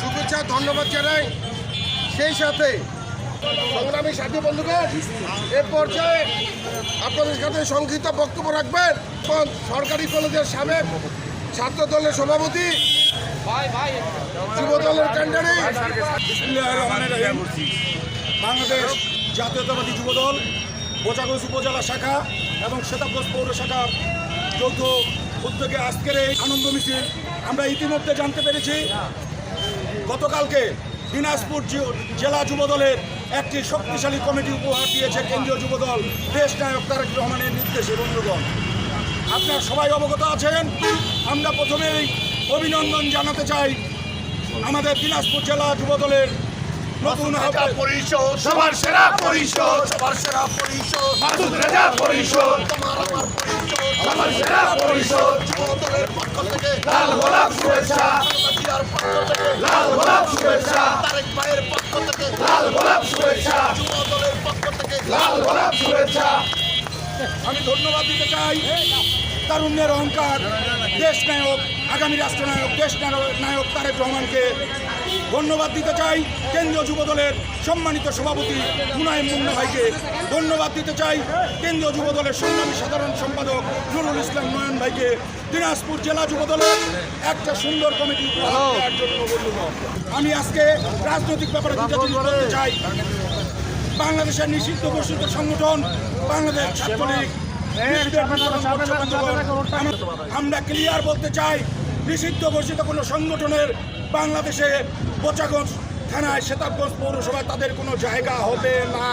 শুভেচ্ছা, ধন্যবাদ জানাই। সেই সাথে সংগ্রামী সাথী বন্ধুগণ এ পর্যায়ে আপনাদের সাথে সংক্ষিপ্ত বক্তব্য রাখবেন। সরকারি কলেজের সাবেক ছাত্র দলের সভাপতি যুব দলের ক্যান্ডারি বাংলাদেশ জাতীয়তাবাদী যুব দল বোচাগঞ্জ উপজেলা শাখা এবং শ্বেতাগঞ্জ পৌর শাখার যৌথ উদ্যোগে আজকের এই আনন্দ মিছিল আমরা ইতিমধ্যে জানতে পেরেছি। গতকালকে দিনাজপুর জেলা যুবদলের একটি শক্তিশালী কমিটি উপহার দিয়েছে কেন্দ্রীয় যুবদল দেশ নায়ক তারেক রহমানের নির্দেশে বন্ধুগণ আপনার সবাই অবগত আছেন। আমরা প্রথমেই অভিনন্দন জানাতে চাই আমাদের দিনাজপুর জেলা যুবদলের নতুন পরিষদ সবার সেরা পরিষদ। সবার সেরা পরিষদ। পরিষদ। সেরা পরিষদ যুবদলের থেকে লাল গোলাপ শুভেচ্ছা থেকে লাল গোলাপ শুভেচ্ছা তারেক ভাইয়ের পক্ষ থেকে লাল গোলাপ শুভেচ্ছা যুবদলের পক্ষ থেকে লাল গোলাপ শুভেচ্ছা আমি ধন্যবাদ দিতে চাই। তারুণ্যের অহংকার দেশ নায়ক আগামী রাষ্ট্রনায়ক দেশ নায়ক তারেক রহমানকে। ধন্যবাদ দিতে চাই কেন্দ্রীয় যুবদলের সম্মানিত সভাপতি মুনায়েম মুন্না ভাইকে। ধন্যবাদ দিতে চাই কেন্দ্রীয় যুবদলের সংগ্রামী সাধারণ সম্পাদক নুরুল ইসলাম নয়ন ভাইকে। দিনাজপুর জেলা যুবদলের একটা সুন্দর কমিটি দেওয়ার জন্য বন্ধুগণ আমি আজকে রাজনৈতিক ব্যাপারে দুটো জিনিস বলতে চাই। বাংলাদেশের নিষিদ্ধ ঘোষিত সংগঠন বাংলাদেশ ছাত্রলীগ। আমরা ক্লিয়ার বলতে চাই নিষিদ্ধ ঘোষিত কোনো সংগঠনের বাংলাদেশে বোচাগঞ্জ থানায় সেতাবগঞ্জ পৌরসভায় তাদের কোনো জায়গা হবে না।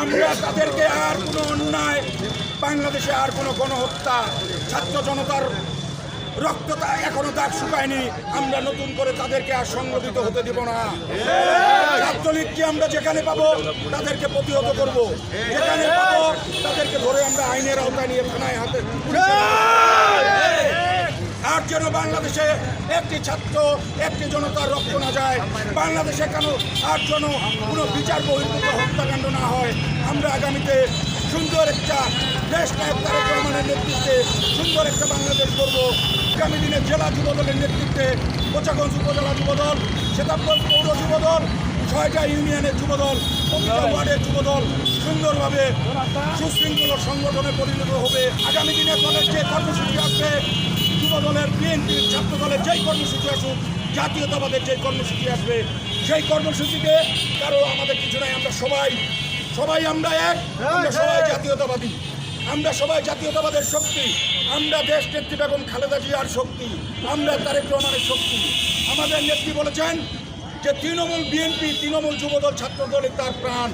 আমরা তাদেরকে আর কোনো অন্যায়, বাংলাদেশে আর কোনো গণহত্যা, ছাত্র জনতার রক্তটা এখনও দাগ শুকায়নি। আমরা নতুন করে তাদেরকে আর সংগঠিত হতে দিব না। ছাত্রলীগকে আমরা যেখানে পাবো, তাদেরকে প্রতিহত করব। যেখানে পাবো, তাদেরকে ধরে আমরা আইনের আওতায় নিয়ে থানায় হাতে যেন বাংলাদেশে একটি ছাত্র, একটি জনতার রক্ত না যায়। বাংলাদেশে কেন আর যেন কোনো বিচার বহির্ভূত হত্যাকাণ্ড না হয়? আমরা আগামীতে সুন্দর একটা দেশ নায়ক তারেক রহমানের নেতৃত্বে সুন্দর একটা বাংলাদেশ করব আগামী দিনে জেলা যুবদলের নেতৃত্বে কোচাগঞ্জ উপজেলা যুবদল সেতাবগঞ্জ পৌর যুবদল ছয়টা ইউনিয়নের যুবদল ওয়ার্ডের যুবদল সুন্দরভাবে সুশৃঙ্খল সংগঠনে পরিণত হবে। আগামী দিনে দলের যে কর্মসূচি আসবে। যুব দলের বিএনপির ছাত্র দলের যেই কর্মসূচি আসুক জাতীয়তাবাদের যেই কর্মসূচি আসবে সেই কর্মসূচিতে কারও আমাদের কিছু নাই আমরা সবাই সবাই আমরা এক আমরা সবাই জাতীয়তাবাদী আমরা সবাই জাতীয়তাবাদের শক্তি আমরা দেশ নেত্রী বেগম খালেদা জিয়ার শক্তি আমরা তারেক রহমানের শক্তি। আমাদের নেত্রী বলেছেন যে তৃণমূল বিএনপি তৃণমূল যুবদল ছাত্র দলের তার প্রাণ।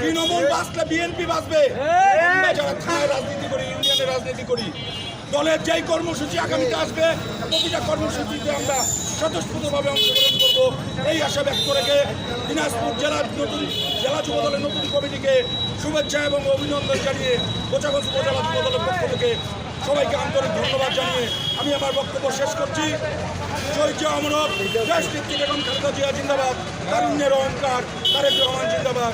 তৃণমূল বাঁচলে বিএনপি বাঁচবে। আমরা যারা থানায় রাজনীতি করি ইউনিয়নে রাজনীতি করি দলের যেই কর্মসূচি আগামীতে আসবে, প্রতিটা কর্মসূচিতে আমরা স্বতঃস্ফূর্তভাবে অংশগ্রহণ করব। এই আশা ব্যক্ত রেখে দিনাজপুর জেলার নতুন, জেলা যুব দলের নতুন কমিটিকে শুভেচ্ছা এবং অভিনন্দন জানিয়ে কোচাগঞ্জ উপজেলা যুব দলের পক্ষ থেকে সবাইকে আন্তরিক ধন্যবাদ জানিয়ে আমি আমার বক্তব্য শেষ করছি। শহীদ অমরক দেশ নেত্রী বেগম খালেদা জিয়া জিন্দাবাদ, তারুণ্যের অহংকার, তারেক রহমান জিন্দাবাদ।